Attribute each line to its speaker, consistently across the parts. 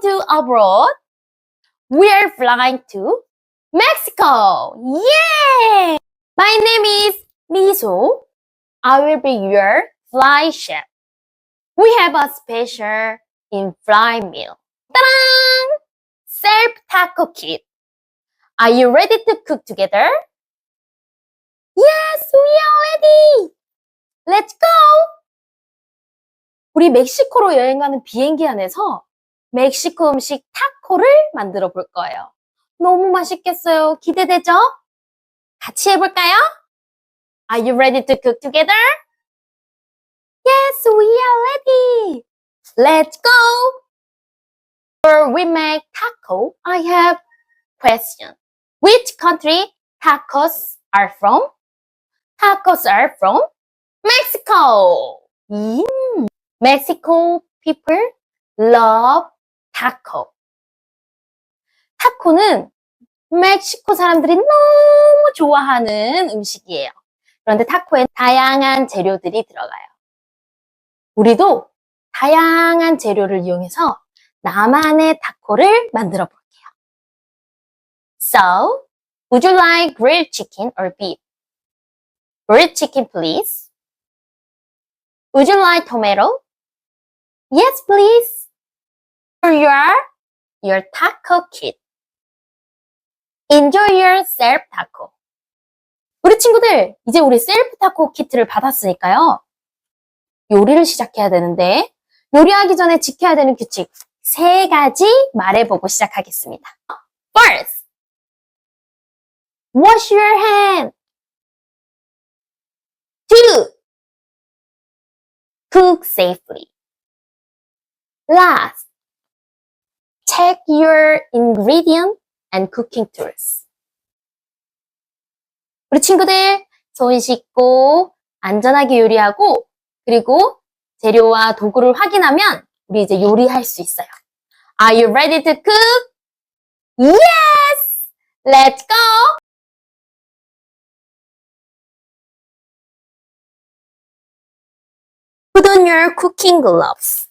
Speaker 1: to abroad. We are flying to Mexico. Yay! My name is Miso. I will be your fly chef. We have a special in fly meal. Ta-da! Self taco kit. Are you ready to cook together? Yes, we are ready. Let's go. 우리 멕시코로 여행 가는 비행기 안에서 멕시코 음식 타코를 만들어 볼 거예요. 너무 맛있겠어요. 기대되죠? 같이 해볼까요? Are you ready to cook together? Yes, we are ready. Let's go. Before we make taco, I have question. Which country tacos are from? Tacos are from Mexico. Mm. Mexico people love taco. 타코는 멕시코 사람들이 너무 좋아하는 음식이에요. 그런데 타코에 다양한 재료들이 들어가요. 우리도 다양한 재료를 이용해서 나만의 타코를 만들어 볼게요. So, would you like grilled chicken or beef? Grilled chicken, please. Would you like tomato? Yes, please. Your, your taco kit. Enjoy your self taco. 우리 친구들, 이제 우리 셀프 타코 키트를 받았으니까요. 요리를 시작해야 되는데, 요리하기 전에 지켜야 되는 규칙 세 가지 말해보고 시작하겠습니다. First, wash your hand. Two, cook safely. Last, check your ingredient and cooking tools. 우리 친구들 손 씻고 안전하게 요리하고 그리고 재료와 도구를 확인하면 우리 이제 요리할 수 있어요. Are you ready to cook? Yes! Let's go! Put on your cooking gloves.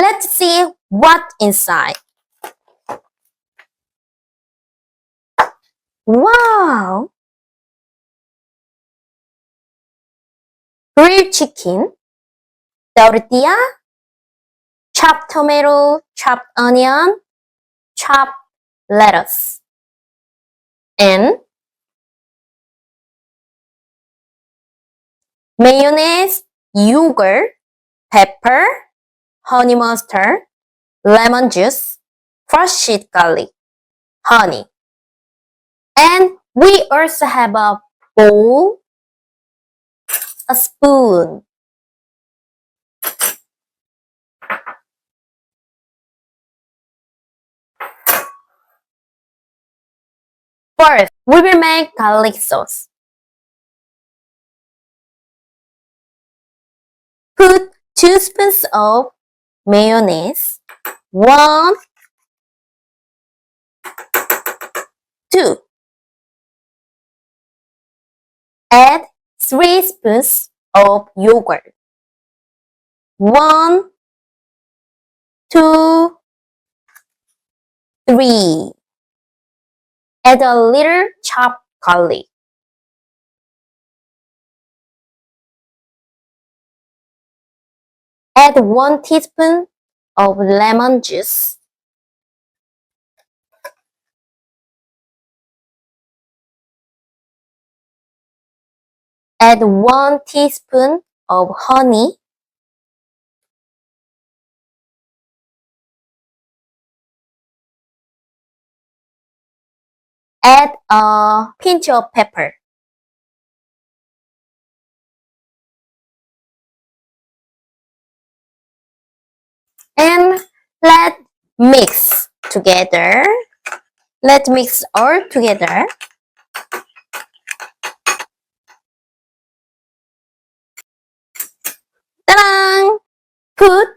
Speaker 1: Let's see what inside. Wow! grilled chicken, tortilla, chopped tomato, chopped onion, chopped lettuce, and mayonnaise, yogurt, pepper, honey mustard, lemon juice, fresh sheet garlic, honey. And we also have a bowl a spoon. First, we will make garlic sauce. Put two spoons of mayonnaise, one, two. Add 3 spoons of yogurt. 1, 2, 3. Add a little chopped garlic. Add 1 teaspoon of lemon juice. Add 1 teaspoon of honey. Add a pinch of pepper. Mix together. Let's mix all together. Ta-da! Put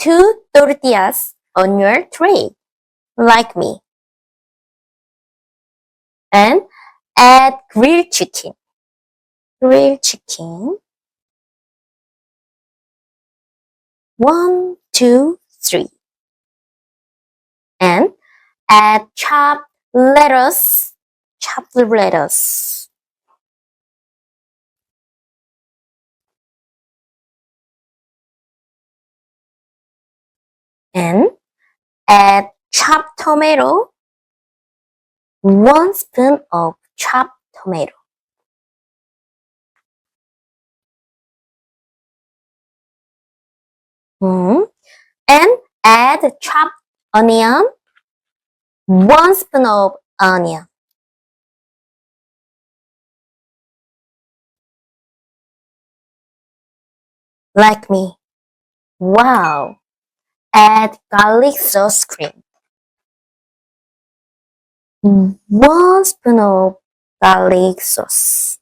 Speaker 1: two tortillas on your tray, like me. And add grilled chicken. Grilled chicken. One, two, add chopped lettuce. Chopped lettuce. And add chopped tomato. One spoon of chopped tomato. Hmm. And add chopped onion. One spoon of onion. Like me. Wow. Add garlic sauce cream. One spoon of garlic sauce.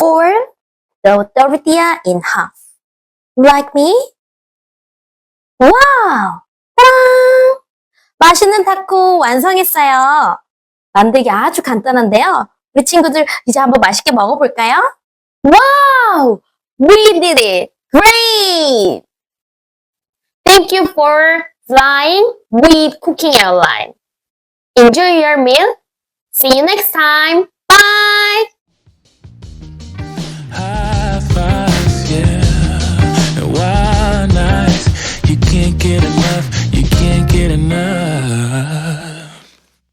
Speaker 1: Fold the tortilla in half. Like me? 와우! 따란! 맛있는 타코 완성했어요. 만들기 아주 간단한데요. 우리 친구들 이제 한번 맛있게 먹어볼까요? 와우! We did it! Great! Thank you for flying with Cooking Airline. Enjoy your meal. See you next time.